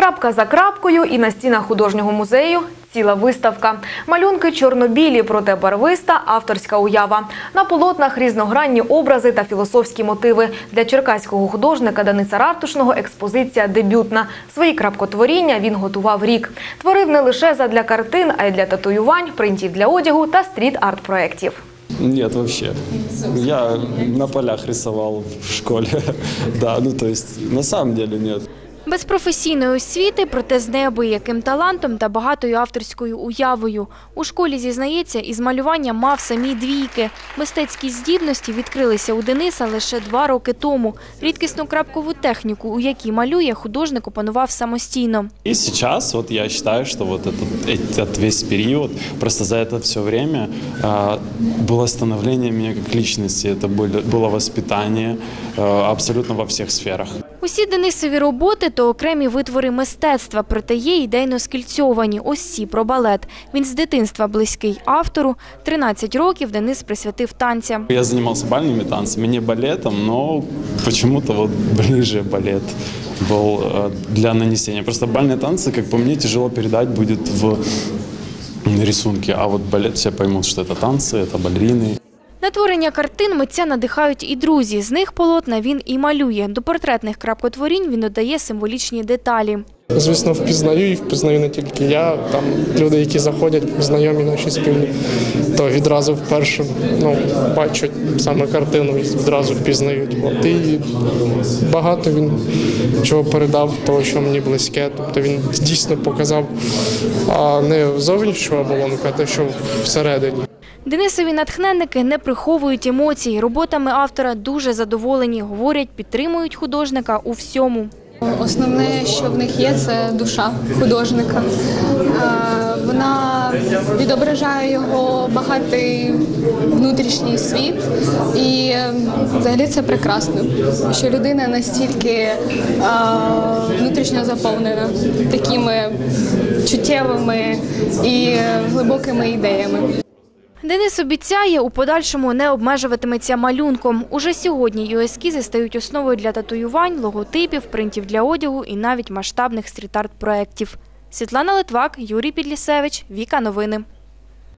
Крапка за крапкою і на стінах художнього музею ціла виставка. Малюнки чорнобілі, проте барвиста авторська уява. На полотнах різногранні образи та філософські мотиви. Для черкаського художника Дениса Ратушного експозиція дебютна. Свої крапкотворіння він готував рік. Творив не лише задля картин, а й для татуювань, принтів для одягу та стріт-арт-проєктів. Нет, вообще. Я на полях рисовал в школе. Да, ну то есть на. Без професійної освіти, проте з неабияким талантом та багатою авторською уявою. У школі, зізнається, із малювання мав самі двійки. Мистецькі здібності відкрилися у Дениса лише два роки тому. Рідкісну крапкову техніку, у якій малює, художник опанував самостійно. И сейчас вот я считаю, что вот этот, этот весь период, просто за это все время а, было становление меня как личности, это было, было воспитание а, абсолютно во всех сферах. Усі Денисові роботи – то окремі витвори мистецтва, проте є ідейно скільцьовані. Ось ці про балет. Він з дитинства близький автору. 13 років Денис присвятив танцям. Я занимался бальными танцами, не балетом, но почему-то вот ближе балет был э, для нанесения. Просто бальные танцы, как по мне, тяжело передать будет в рисунке, а вот балет все поймут, что это танцы, это балерины. На творення картин митця надихають і друзі. З них полотна він і малює. До портретних крапкотворінь він додає символічні деталі. Звісно, впізнаю і впізнаю не тільки я. Там люди, які заходять, знайомі наші спільні, то відразу вперше ну, бачать саме картину і відразу впізнають. От, і багато він чого передав, того, що мені близьке. Тобто він дійсно показав а не зовнішню оболонку, а те, що всередині. Денисові натхненники не приховують емоцій. Роботами автора дуже задоволені. Говорять, підтримують художника у всьому. Основне, що в них є, це душа художника. Е, Вона відображає його багатий внутрішній світ, і е, взагалі це прекрасно, що людина настільки е, внутрішньо заповнена такими чуттєвими і глибокими ідеями. Денис обіцяє, у подальшому не обмежуватиметься малюнком. Уже сьогодні його ескізи стають основою для татуювань, логотипів, принтів для одягу і навіть масштабних стріт-арт проєктів. Світлана Литвак, Юрій Підлісевич, Віка Новини.